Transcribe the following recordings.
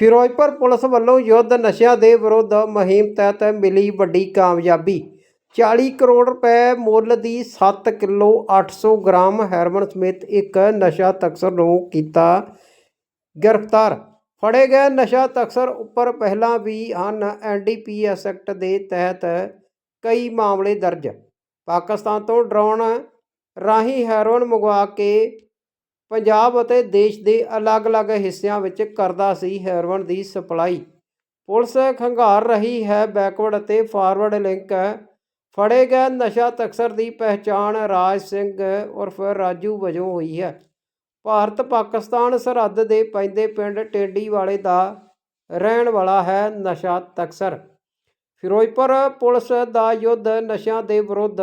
Firozpur police ਵੱਲੋਂ ਯੁੱਧ ਨਸ਼ਿਆਂ ਦੇ ਵਿਰੁੱਧ ਮੁਹਿੰਮ ਤਹਿਤ ਮਿਲੀ ਵੱਡੀ ਕਾਮਯਾਬੀ। 40 ਕਰੋੜ ਰੁਪਏ ਮੁੱਲ ਦੀ 7 ਕਿਲੋ 800 ਗ੍ਰਾਮ ਹੈਰੋਇਨ ਸਮੇਤ ਇੱਕ ਨਸ਼ਾ ਤਸਕਰ ਨੂੰ ਕੀਤਾ ਗ੍ਰਿਫਤਾਰ। ਫੜੇ ਗਏ ਨਸ਼ਾ ਤਸਕਰ ਉੱਪਰ ਪਹਿਲਾਂ ਵੀ ਹਨ ਐਨਡੀਪੀਐਸ ਐਕਟ ਦੇ ਤਹਿਤ ਕਈ ਮਾਮਲੇ ਦਰਜ। ਪਾਕਿਸਤਾਨ ਤੋਂ ਡਰੋਨ ਰਾਹੀਂ ਹੈਰੋਇਨ ਮੰਗਵਾ ਕੇ ਪੰਜਾਬ ਅਤੇ ਦੇਸ਼ ਦੇ ਅਲੱਗ-ਅਲੱਗ ਹਿੱਸਿਆਂ ਵਿੱਚ ਕਰਦਾ ਸੀ ਹੈਰੋਇਨ ਦੀ ਸਪਲਾਈ। ਪੁਲਿਸ ਖੰਗਾਰ ਰਹੀ ਹੈ ਬੈਕਵਰਡ ਅਤੇ ਫਾਰਵਰਡ ਲਿੰਕ। ਫੜੇ ਗਏ ਨਸ਼ਾ ਤਕਸਰ ਦੀ ਪਹਿਚਾਣ ਰਾਜ ਸਿੰਘ ਉਰਫ ਰਾਜੂ ਵਜੋਂ ਹੋਈ ਹੈ। ਭਾਰਤ ਪਾਕਿਸਤਾਨ ਸਰਹੱਦ ਦੇ ਪੈਂਦੇ ਪਿੰਡ ਟੇਡੀ ਵਾਲੇ ਦਾ ਰਹਿਣ ਵਾਲਾ ਹੈ ਨਸ਼ਾ ਤਕਸਰ। ਫਿਰੋਜ਼ਪੁਰ ਪੁਲਿਸ ਦਾ ਯੁੱਧ ਨਸ਼ਿਆਂ ਦੇ ਵਿਰੁੱਧ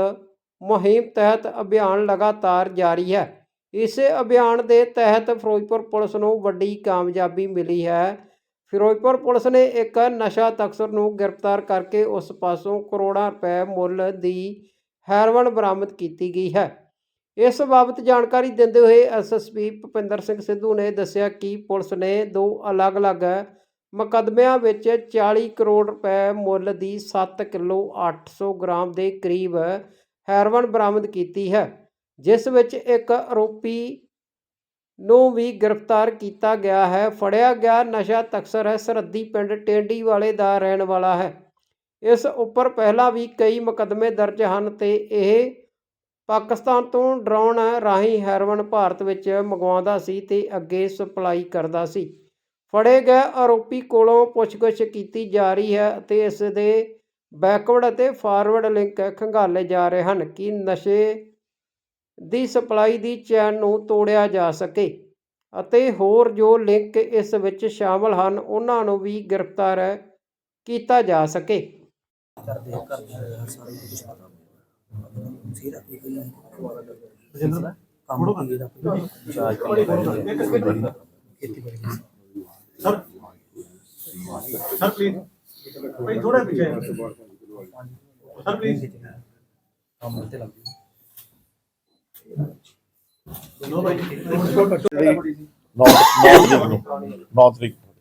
ਮੁਹਿੰਮ ਤਹਿਤ ਅਭਿਆਨ ਲਗਾਤਾਰ ਜਾਰੀ ਹੈ। ਇਸੇ ਅਭਿਆਨ ਦੇ ਤਹਿਤ ਫਿਰੋਜ਼ਪੁਰ ਪੁਲਿਸ ਨੂੰ ਵੱਡੀ ਕਾਮਯਾਬੀ ਮਿਲੀ ਹੈ। ਫਿਰੋਜ਼ਪੁਰ ਪੁਲਿਸ ਨੇ ਇੱਕ ਨਸ਼ਾ ਤਸਕਰ ਨੂੰ ਗ੍ਰਿਫਤਾਰ ਕਰਕੇ ਉਸ ਪਾਸੋਂ ਕਰੋੜਾਂ ਰੁਪਏ ਮੁੱਲ ਦੀ ਹੈਰੋਇਨ ਬਰਾਮਦ ਕੀਤੀ ਗਈ ਹੈ। ਇਸ ਬਾਬਤ ਜਾਣਕਾਰੀ ਦਿੰਦੇ ਹੋਏ ਐਸਐਸਪੀ ਭੁਪਿੰਦਰ ਸਿੰਘ ਸਿੱਧੂ ਨੇ ਦੱਸਿਆ ਕਿ ਪੁਲਿਸ ਨੇ ਦੋ ਅਲੱਗ-ਅਲੱਗ ਮੁਕੱਦਮਿਆਂ ਵਿੱਚ 40 ਕਰੋੜ ਰੁਪਏ ਮੁੱਲ ਦੀ 7 ਕਿਲੋ 800 ਗ੍ਰਾਮ ਦੇ ਕਰੀਬ ਹੈਰੋਇਨ ਬਰਾਮਦ ਕੀਤੀ ਹੈ। ਜਿਸ ਵਿੱਚ ਇੱਕ ਆਰੋਪੀ ਨੂੰ ਵੀ ਗ੍ਰਿਫਤਾਰ ਕੀਤਾ ਗਿਆ ਹੈ। ਫੜਿਆ ਗਿਆ ਨਸ਼ਾ ਤਕਸਰ ਹੈ। ਸਰਹੱਦੀ ਪਿੰਡ ਟੇਂਡੀ ਵਾਲੇ ਦਾ ਰਹਿਣ ਵਾਲਾ ਹੈ। ਇਸ ਉੱਪਰ ਪਹਿਲਾਂ ਵੀ ਕਈ ਮੁਕੱਦਮੇ ਦਰਜ ਹਨ ਤੇ ਇਹ ਪਾਕਿਸਤਾਨ ਤੋਂ ਡਰਾਉਣ ਰਾਹੀਂ ਹੈਰੋਇਨ ਭਾਰਤ ਵਿੱਚ ਮੰਗਵਾਉਂਦਾ ਸੀ ਤੇ ਅੱਗੇ ਸਪਲਾਈ ਕਰਦਾ ਸੀ। ਫੜੇ ਗਏ ਆਰੋਪੀ ਕੋਲੋਂ ਪੁੱਛਗਿੱਛ ਕੀਤੀ ਜਾ ਰਹੀ ਹੈ ਅਤੇ ਇਸ ਦੇ ਬੈਕਵਰਡ ਅਤੇ ਫਾਰਵਰਡ ਲਿੰਕ ਖੰਗਾਲੇ ਜਾ ਰਹੇ ਹਨ ਕਿ ਨਸ਼ੇ ਦੀ ਸਪਲਾਈ ਦੀ ਚੈਨ ਨੂੰ ਤੋੜਿਆ ਜਾ ਸਕੇ ਅਤੇ ਹੋਰ ਜੋ ਲਿੰਕ ਇਸ ਵਿੱਚ ਸ਼ਾਮਲ ਹਨ ਉਹਨਾਂ ਨੂੰ ਵੀ ਗ੍ਰਿਫਤਾਰ ਕੀਤਾ ਜਾ ਸਕੇ। ਸਾਰੇ ਪਲੀਜ਼ ਭਾਈ ਥੋੜਾ ਪਿੱਛੇ। ਆਓ। ਸਰ ਪਲੀਜ਼ ਕੰਮ ਤੇ ਲੱਗ ਨੋ ਭਾਈ ਨੌ ਨੌ ਤਰੀਕ ਨੂੰ ਨੌ ਤਰੀਕ ਨੂੰ।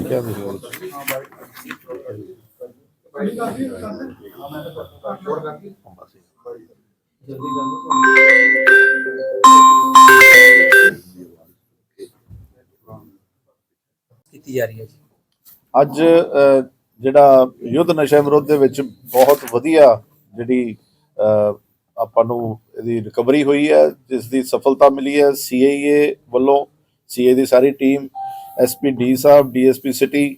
ਕਿਆ ਦੇ ਰਹੇ ਹੋ ਕੀਤੀ ਜਾ ਰਹੀ ਹੈ ਜੀ। ਅੱਜ ਜਿਹੜਾ ਯੁੱਧ ਨਸ਼ਾ ਵਿਰੋਧ ਦੇ ਵਿੱਚ ਬਹੁਤ ਵਧੀਆ ਜਿਹੜੀ ਆਪਾਂ ਨੂੰ ਇਹਦੀ ਰਿਕਵਰੀ ਹੋਈ ਹੈ, ਜਿਸ ਦੀ ਸਫਲਤਾ ਮਿਲੀ ਹੈ ਸੀਆਈਏ ਵੱਲੋਂ ਸੀਏ ਦੀ ਸਾਰੀ ਟੀਮ ਐਸਪੀ ਡੀ ਸਾਹਿਬ ਡੀਐਸਪੀ ਸਿਟੀ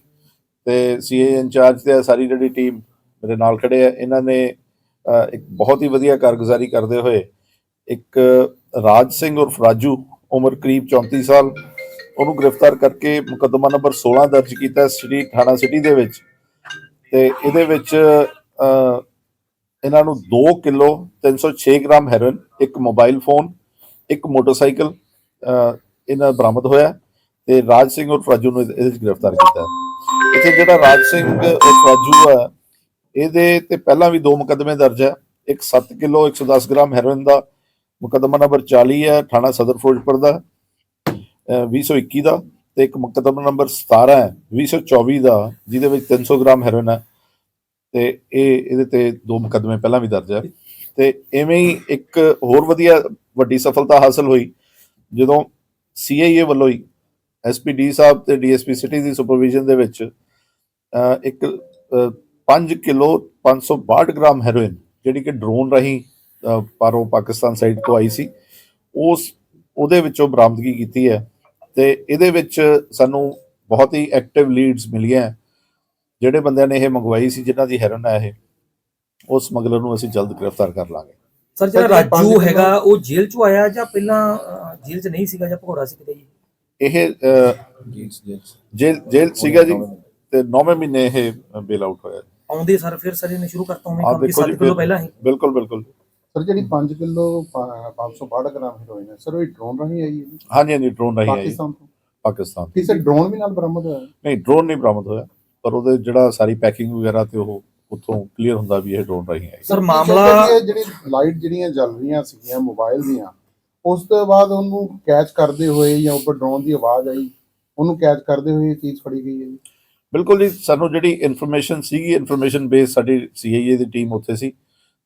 ਤੇ ਸੀਏ ਇੰਚਾਰਜ ਤੇ ਸਾਰੀ ਜਿਹੜੀ ਟੀਮ ਮੇਰੇ ਨਾਲ ਖੜੇ ਆ, ਇਹਨਾਂ ਨੇ ਇੱਕ ਬਹੁਤ ਹੀ ਵਧੀਆ ਕਾਰਗੁਜ਼ਾਰੀ ਕਰਦੇ ਹੋਏ ਇੱਕ ਰਾਜ ਸਿੰਘ ਉਰਫ ਰਾਜੂ, ਉਮਰ ਕਰੀਬ 34 ਸਾਲ ਉਹਨੂੰ ਗ੍ਰਿਫਤਾਰ ਕਰਕੇ ਮੁਕੱਦਮਾ ਨੰਬਰ 16 ਦਰਜ ਕੀਤਾ ਸਿਟੀ ਥਾਣਾ ਸਿਟੀ ਦੇ ਵਿੱਚ। ਤੇ ਇਹਦੇ ਵਿੱਚ ਇਹਨਾਂ ਨੂੰ 2 ਕਿਲੋ 306 ਗ੍ਰਾਮ ਹੈਰੋਇਨ, ਇੱਕ ਮੋਬਾਈਲ ਫੋਨ, ਇੱਕ ਮੋਟਰਸਾਈਕਲ ਇਹਨਾਂ ਬਰਾਮਦ ਹੋਇਆ ਤੇ ਰਾਜ ਸਿੰਘ ਔਰ ਫਰਾਜੂ ਨੂੰ ਇਹਦੇ ਵਿੱਚ ਗ੍ਰਿਫਤਾਰ ਕੀਤਾ। ਇੱਥੇ ਜਿਹੜਾ ਰਾਜ ਸਿੰਘ ਔਰ ਫਰਾਜੂ ਆ, ਇਹਦੇ ਤੇ ਪਹਿਲਾਂ ਵੀ ਦੋ ਮੁਕੱਦਮੇ ਦਰਜ ਹੈ ਇੱਕ 7 ਕਿਲੋ 110 ਗ੍ਰਾਮ ਹੈਰੋਇਨ ਦਾ ਮੁਕੱਦਮਾ ਨੰਬਰ 40 ਹੈ ਥਾਣਾ ਸਦਰ ਫਿਰੋਜ਼ਪੁਰ ਦਾ। 2021 ਦਾ ਤੇ ਇੱਕ ਮੁਕੱਦਮਾ ਨੰਬਰ 17 ਹੈ 2024 ਦਾ, ਜਿਹਦੇ ਵਿੱਚ 300 ਗ੍ਰਾਮ ਹੈਰੋਇਨ ਹੈ। ਤੇ ਇਹ, ਇਹਦੇ ਤੇ ਦੋ ਮੁਕੱਦਮੇ ਪਹਿਲਾਂ ਵੀ ਦਰਜ ਹੈ। ਤੇ ਐਵੇਂ ਹੀ ਇੱਕ ਹੋਰ ਵਧੀਆ ਵੱਡੀ ਸਫਲਤਾ ਹਾਸਲ ਹੋਈ, ਜਦੋਂ ਸੀਆਈਏ ਵੱਲੋਂ ਹੀ ਐਸਪੀਡੀ ਸਾਹਿਬ ਤੇ ਡੀਐਸਪੀ ਸਿਟੀ ਦੀ ਸੁਪਰਵਿਜ਼ਨ ਦੇ ਵਿੱਚ ਇੱਕ 5 ਕਿਲੋ 562 ਗ੍ਰਾਮ ਹੈਰੋਇਨ, ਜਿਹੜੀ ਕਿ ਡਰੋਨ ਰਾਹੀਂ ਪਾਰੋਂ ਪਾਕਿਸਤਾਨ ਸਾਈਡ ਤੋਂ ਆਈ ਸੀ, ਉਸ, ਉਹਦੇ ਵਿੱਚੋਂ ਬਰਾਮਦਗੀ ਕੀਤੀ ਹੈ। ਤੇ ਇਹਦੇ ਵਿੱਚ ਸਾਨੂੰ ਬਹੁਤ ਹੀ ਐਕਟਿਵ ਲੀਡਸ ਮਿਲੀਆਂ। ਜਿਹੜੇ ਬੰਦਿਆਂ ਨੇ ਇਹ ਮੰਗਵਾਈ ਸੀ ਜਿਨ੍ਹਾਂ ਦੀ ਹੈਰੋਇਨ ਹੈ ਇਹ ਉਸ ਸਮਗਲਰ ਨੂੰ ਅਸੀਂ ਜਲਦ ਗ੍ਰਿਫਤਾਰ ਕਰ ਲਾਂਗੇ। ਸਰ ਜਿਹੜਾ ਰਾਜੂ ਹੈਗਾ ਉਹ ਜੇਲ੍ਹ ਚੋਂ ਆਇਆ ਜਾਂ ਪਹਿਲਾਂ ਜੇਲ੍ਹ 'ਚ ਨਹੀਂ ਸੀਗਾ ਜਾਂ ਭਗੌੜਾ ਸੀ ਕਿਤੇ ਜੀ? ਇਹ ਜੇਲ੍ਹ ਜੇਲ੍ਹ ਸੀਗਾ ਜੀ ਤੇ 9ਵੇਂ ਮਹੀਨੇ ਇਹ ਬੇਲ ਆਊਟ ਹੋਇਆ। ਆਉਂਦੇ ਸਰ ਫਿਰ ਸਰ ਇਹਨੇ ਸ਼ੁਰੂ ਕਰਤਾ ਉਹਨੇ ਆਹ ਕੰਮ ਕਿ ਦੇਖੋ 7 ਜੀ, ਕਿਲੋ ਪਹਿਲਾਂ ਹੀ। ਬਿਲਕੁਲ ਬਿਲਕੁਲ। ਸਰ ਜਿਹੜੀ 5 ਕਿਲੋ 562 ਗ੍ਰਾਮ ਹੈਰੋਇਨ ਹੈ ਸਰ ਉਹ ਡਰੋਨ ਰਾਹੀਂ ਆਈ ਹੈ ਜੀ? ਹਾਂਜੀ ਹਾਂਜੀ ਡਰੋਨ ਰਹੀ ਹੈ ਜੀ, ਪਾਕਿਸਤਾਨ ਤੋਂ? ਪਾਕਿਸਤਾਨ ਕਿਸੇ ਡਰੋਨ ਵੀ ਨਾਲ ਬਰਾਮਦ ਹੋਇਆ? ਨਹੀਂ ਡਰੋਨ ਨਹੀਂ ਬਰਾਮਦ ਹੋਇਆ ਪਰ ਉਹਦੇ ਜਿਹੜਾ ਸਾਰੀ ਪੈਕਿੰਗ ਵਗੈਰਾ ਤੇ ਉਹ ਉੱਥੋਂ ਕਲੀਅਰ ਹੁੰਦਾ ਵੀ ਇਹ ਡਰੋਨ ਰਾਹੀਂ ਆਈ ਸਰ ਮਾਮਲਾ ਕਿ ਜਿਹੜੀ ਲਾਈਟ ਜਿਹੜੀਆਂ ਜਲ ਰਹੀਆਂ ਸੀਗੀਆਂ ਮੋਬਾਈਲ ਦੀਆਂ ਉਸ ਤੋਂ ਬਾਅਦ ਉਹਨੂੰ ਕੈਚ ਕਰਦੇ ਹੋਏ ਜਾਂ ਉੱਪਰ ਡਰੋਨ ਦੀ ਆਵਾਜ਼ ਆਈ ਉਹਨੂੰ ਕੈਚ ਕਰਦੇ ਹੋਏ ਇਹ ਚੀਜ਼ ਫੜੀ ਗਈ ਹੈ ਜੀ? ਬਿਲਕੁਲ ਜੀ ਸਾਨੂੰ ਜਿਹੜੀ ਇਨਫੋਰਮੇਸ਼ਨ ਸੀਗੀ ਇਨਫੋਰਮੇਸ਼ਨ ਬੇਸ ਸਾਡੀ ਸੀਆਈਏ ਦੀ ਟੀਮ ਉੱਥੇ ਸੀ।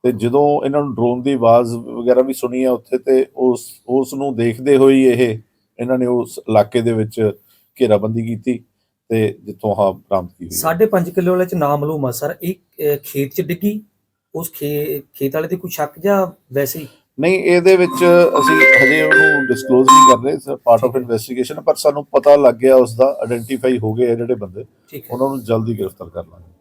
ਤੇ ਜਦੋਂ ਇਹਨਾਂ ਨੂੰ ਡਰੋਨ ਦੀ ਆਵਾਜ਼ ਵਗੈਰਾ ਵੀ ਸੁਣੀ ਆ ਉੱਥੇ ਤੇ ਉਸ ਉਸ ਨੂੰ ਦੇਖਦੇ ਹੋਏ ਹੀ ਇਹ ਇਹਨਾਂ ਨੇ ਉਸ ਇਲਾਕੇ ਦੇ ਵਿੱਚ ਘੇਰਾਬੰਦੀ ਕੀਤੀ ਤੇ ਜਿੱਥੋਂ ਆਹ ਬਰਾਮਦ ਕੀਤੀ ਗਈ। 5.5 ਕਿਲੋ ਵਾਲੇ ਚ ਨਾਮਲੂਮ ਆ ਸਰ ਇਹ ਖੇਤ ਚ ਡਿੱਗੀ? ਉਸ ਖੇਤ ਵਾਲੇ ਤੇ ਕੋਈ ਸ਼ੱਕ ਜਾਂ ਵੈਸੇ ਹੀ? ਨਹੀਂ ਇਹਦੇ ਵਿੱਚ ਅਸੀਂ ਹਜੇ ਉਹਨੂੰ ਡਿਸਕਲੋਜ਼ ਨਹੀਂ ਕਰ ਰਹੇ ਪਾਰਟ ਆਫ ਇਨਵੈਸਟੀਗੇਸ਼ਨ ਪਰ ਸਾਨੂੰ ਪਤਾ ਲੱਗ ਗਿਆ ਉਸ ਦਾ ਆਇਡੈਂਟੀਫਾਈ ਹੋ ਗਏ ਜਿਹੜੇ ਬੰਦੇ। ਹੈ। ਉਹਨਾਂ ਨੂੰ ਜਲਦੀ ਗ੍ਰਿਫਤਾਰ ਕਰ ਲਾਂਗੇ।